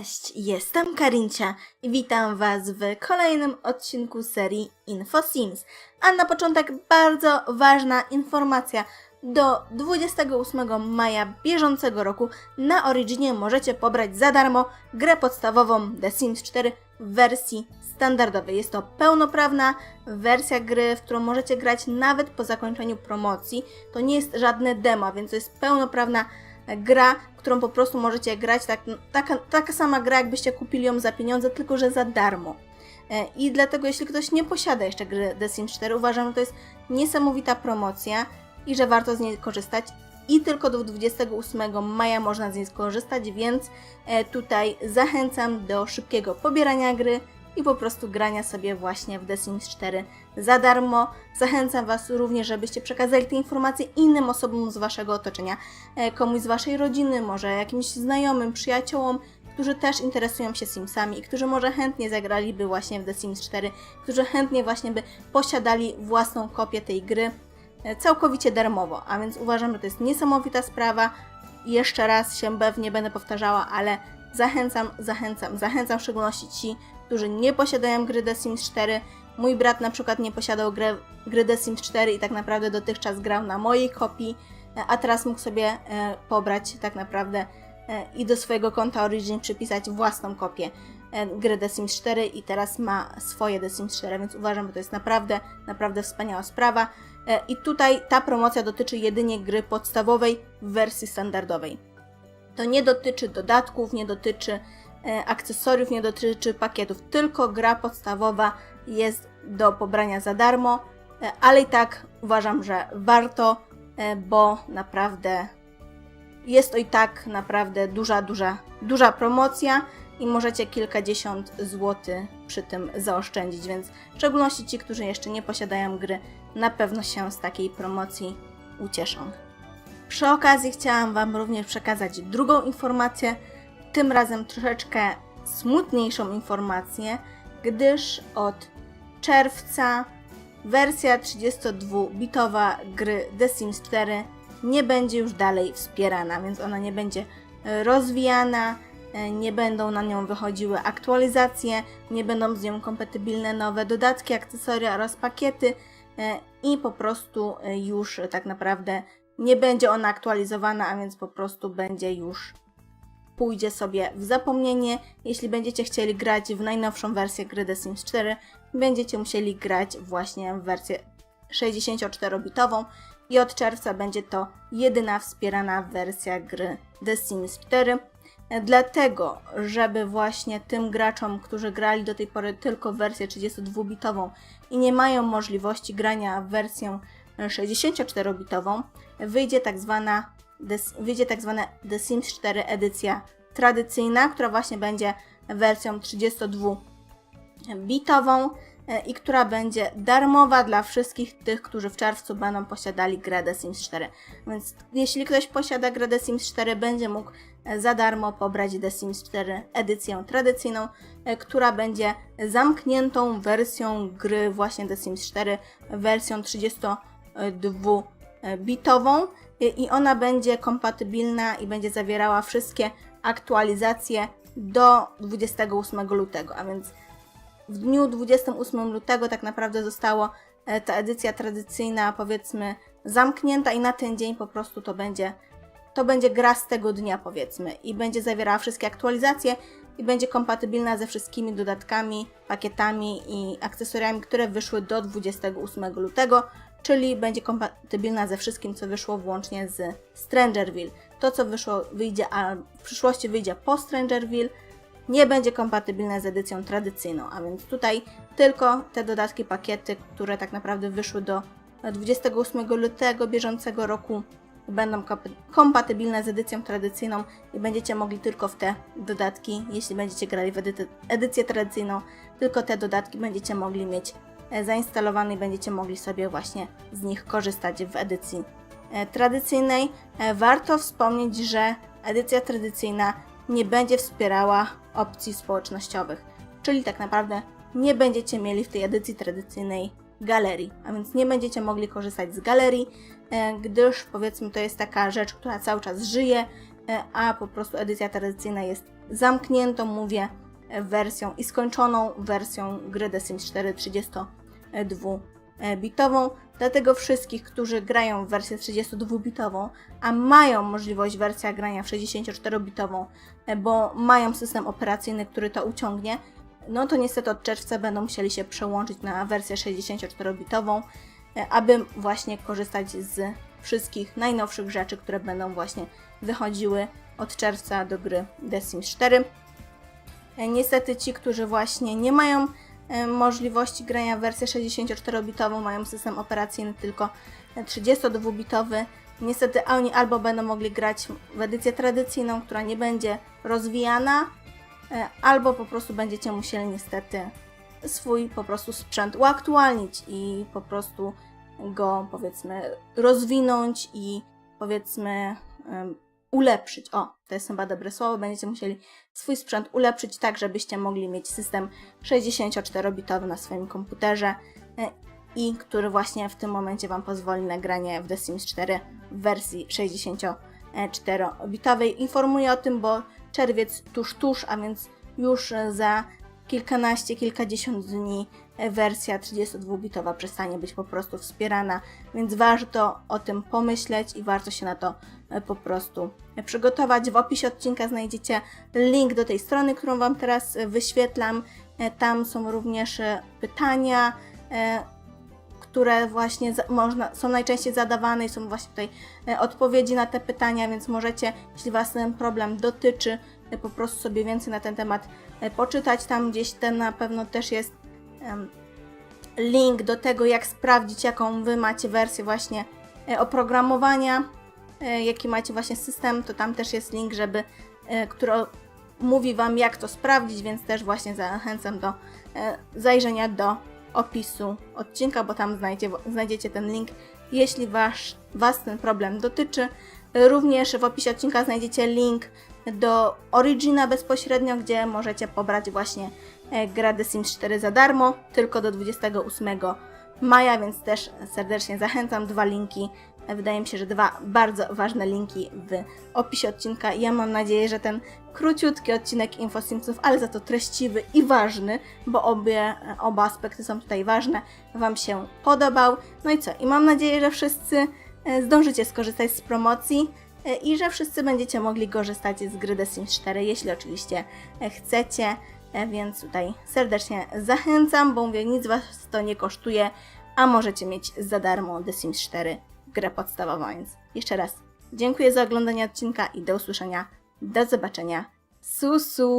Cześć, jestem Karincia i witam Was w kolejnym odcinku serii InfoSims. A na początek bardzo ważna informacja. Do 28 maja bieżącego roku na Originie możecie pobrać za darmo grę podstawową The Sims 4 w wersji standardowej. Jest to pełnoprawna wersja gry, w którą możecie grać nawet po zakończeniu promocji. To nie jest żadne demo, więc to jest pełnoprawna gra, którą po prostu możecie grać, tak, taka, taka sama gra, jakbyście kupili ją za pieniądze, tylko że za darmo. E, I dlatego, jeśli ktoś nie posiada jeszcze gry The Sims 4, uważam, że to jest niesamowita promocja i że warto z niej korzystać. I tylko do 28 maja można z niej skorzystać, więc e, tutaj zachęcam do szybkiego pobierania gry i po prostu grania sobie właśnie w The Sims 4 za darmo. Zachęcam Was również, żebyście przekazali te informacje innym osobom z Waszego otoczenia, e, komuś z Waszej rodziny, może jakimś znajomym, przyjaciołom, którzy też interesują się Simsami i którzy może chętnie zagraliby właśnie w The Sims 4, którzy chętnie właśnie by posiadali własną kopię tej gry e, całkowicie darmowo. A więc uważam, że to jest niesamowita sprawa. Jeszcze raz się pewnie będę powtarzała, ale zachęcam, zachęcam, zachęcam w szczególności ci, którzy nie posiadają gry The Sims 4. Mój brat na przykład nie posiadał gry, gry The Sims 4 i tak naprawdę dotychczas grał na mojej kopii, e, a teraz mógł sobie e, pobrać tak naprawdę e, i do swojego konta Origin przypisać własną kopię gry The Sims 4 i teraz ma swoje The Sims 4, więc uważam, że to jest naprawdę, naprawdę wspaniała sprawa. I tutaj ta promocja dotyczy jedynie gry podstawowej w wersji standardowej. To nie dotyczy dodatków, nie dotyczy akcesoriów, nie dotyczy pakietów, tylko gra podstawowa jest do pobrania za darmo, e, ale i tak uważam, że warto, e, bo naprawdę jest to i tak naprawdę duża, duża, duża promocja i możecie kilkadziesiąt złotych przy tym zaoszczędzić, więc w szczególności ci, którzy jeszcze nie posiadają gry, na pewno się z takiej promocji ucieszą. Przy okazji chciałam Wam również przekazać drugą informację, tym razem troszeczkę smutniejszą informację, gdyż od czerwca wersja 32-bitowa gry The Sims 4 nie będzie już dalej wspierana, więc ona nie będzie e, rozwijana, e, nie będą na nią wychodziły aktualizacje, nie będą z nią kompatybilne nowe dodatki, akcesoria oraz pakiety e, i po prostu już tak naprawdę nie będzie ona aktualizowana, a więc po prostu będzie już pójdzie sobie w zapomnienie. Jeśli będziecie chcieli grać w najnowszą wersję gry The Sims 4, będziecie musieli grać właśnie w wersję 64-bitową i od czerwca będzie to jedyna wspierana wersja gry The Sims 4. Dlatego, żeby właśnie tym graczom, którzy grali do tej pory tylko wersję 32-bitową i nie mają możliwości grania w wersję 64-bitową, wyjdzie tak zwana wyjdzie tak zwana The Sims 4 edycja tradycyjna, która właśnie będzie wersją 32-bitową e, i która będzie darmowa dla wszystkich tych, którzy w czerwcu będą posiadali grę The Sims 4. Więc jeśli ktoś posiada grę The Sims 4, będzie mógł e, za darmo pobrać The Sims 4 edycję tradycyjną, e, która będzie zamkniętą wersją gry właśnie The Sims 4, wersją 32-bitową i i ona będzie kompatybilna i będzie zawierała wszystkie aktualizacje do 28 lutego, a więc w dniu 28 lutego tak naprawdę zostało e, ta edycja tradycyjna powiedzmy zamknięta i na ten dzień po prostu to będzie to będzie gra z tego dnia powiedzmy. I będzie zawierała wszystkie aktualizacje i będzie kompatybilna ze wszystkimi dodatkami, pakietami i akcesoriami, które wyszły do 28 lutego, czyli będzie kompatybilna ze wszystkim, co wyszło włącznie z Strangerville. To, co wyszło, wyjdzie, a w przyszłości wyjdzie po Strangerville, nie będzie kompatybilne z edycją tradycyjną, a więc tutaj tylko te dodatki, pakiety, które tak naprawdę wyszły do 28 lutego bieżącego roku, będą kompa- kompatybilne z edycją tradycyjną i będziecie mogli tylko w te dodatki, jeśli będziecie grali w edycję tradycyjną, tylko te dodatki będziecie mogli mieć zainstalowane i będziecie mogli sobie właśnie z nich korzystać w edycji e, tradycyjnej. E, Warto wspomnieć, że edycja tradycyjna nie będzie wspierała opcji społecznościowych, czyli tak naprawdę nie będziecie mieli w tej edycji tradycyjnej galerii, a więc nie będziecie mogli korzystać z galerii, e, gdyż powiedzmy to jest taka rzecz, która cały czas żyje, e, a po prostu edycja tradycyjna jest zamkniętą, mówię, e, wersją i skończoną wersją gry The Sims 4 32-bitową. Dlatego wszystkich, którzy grają w wersję 32-bitową, a mają możliwość wersja grania w 64-bitową, e, bo mają system operacyjny, który to uciągnie, no to niestety od czerwca będą musieli się przełączyć na wersję 64-bitową, e, aby właśnie korzystać z wszystkich najnowszych rzeczy, które będą właśnie wychodziły od czerwca do gry The Sims 4. E, Niestety ci, którzy właśnie nie mają e, możliwości grania w wersję 64-bitową, mają system operacyjny tylko 32-bitowy. Niestety oni albo będą mogli grać w edycję tradycyjną, która nie będzie rozwijana, e, albo po prostu będziecie musieli niestety swój po prostu sprzęt uaktualnić i po prostu go powiedzmy rozwinąć i powiedzmy ulepszyć. O, to jest chyba dobre słowo. Będziecie musieli swój sprzęt ulepszyć tak, żebyście mogli mieć system 64-bitowy na swoim komputerze e, i który właśnie w tym momencie Wam pozwoli na granie w The Sims 4 w wersji 64-bitowej. Informuję o tym, bo czerwiec tuż, tuż, a więc już za kilkanaście, kilkadziesiąt dni wersja 32-bitowa przestanie być po prostu wspierana, więc warto o tym pomyśleć i warto się na to e, po prostu przygotować. W opisie odcinka znajdziecie link do tej strony, którą Wam teraz e, wyświetlam. E, Tam są również pytania, które właśnie można, są najczęściej zadawane i są właśnie tutaj odpowiedzi na te pytania, więc możecie, jeśli Was ten problem dotyczy, po prostu sobie więcej na ten temat poczytać. Tam gdzieś ten na pewno też jest link do tego, jak sprawdzić, jaką Wy macie wersję właśnie e, oprogramowania, e, jaki macie właśnie system, to tam też jest link, żeby, e, który mówi Wam, jak to sprawdzić, więc też właśnie zachęcam do zajrzenia do opisu odcinka, bo tam znajdzie, znajdziecie ten link, jeśli wasz, Was ten problem dotyczy. Również w opisie odcinka znajdziecie link do Origina bezpośrednio, gdzie możecie pobrać właśnie e, grę The Sims 4 za darmo, tylko do 28 maja, więc też serdecznie zachęcam. Dwa linki, e, wydaje mi się, że dwa bardzo ważne linki w opisie odcinka. Ja mam nadzieję, że ten króciutki odcinek InfoSimsów, ale za to treściwy i ważny, bo obie, oba aspekty są tutaj ważne, Wam się podobał. No i co? I mam nadzieję, że wszyscy e, zdążycie skorzystać z promocji e, i że wszyscy będziecie mogli korzystać z gry The Sims 4, jeśli oczywiście e, chcecie. E, Więc tutaj serdecznie zachęcam, bo mówię, nic Was to nie kosztuje, a możecie mieć za darmo The Sims 4 grę podstawową. Więc jeszcze raz dziękuję za oglądanie odcinka i do usłyszenia. Do zobaczenia. Susu!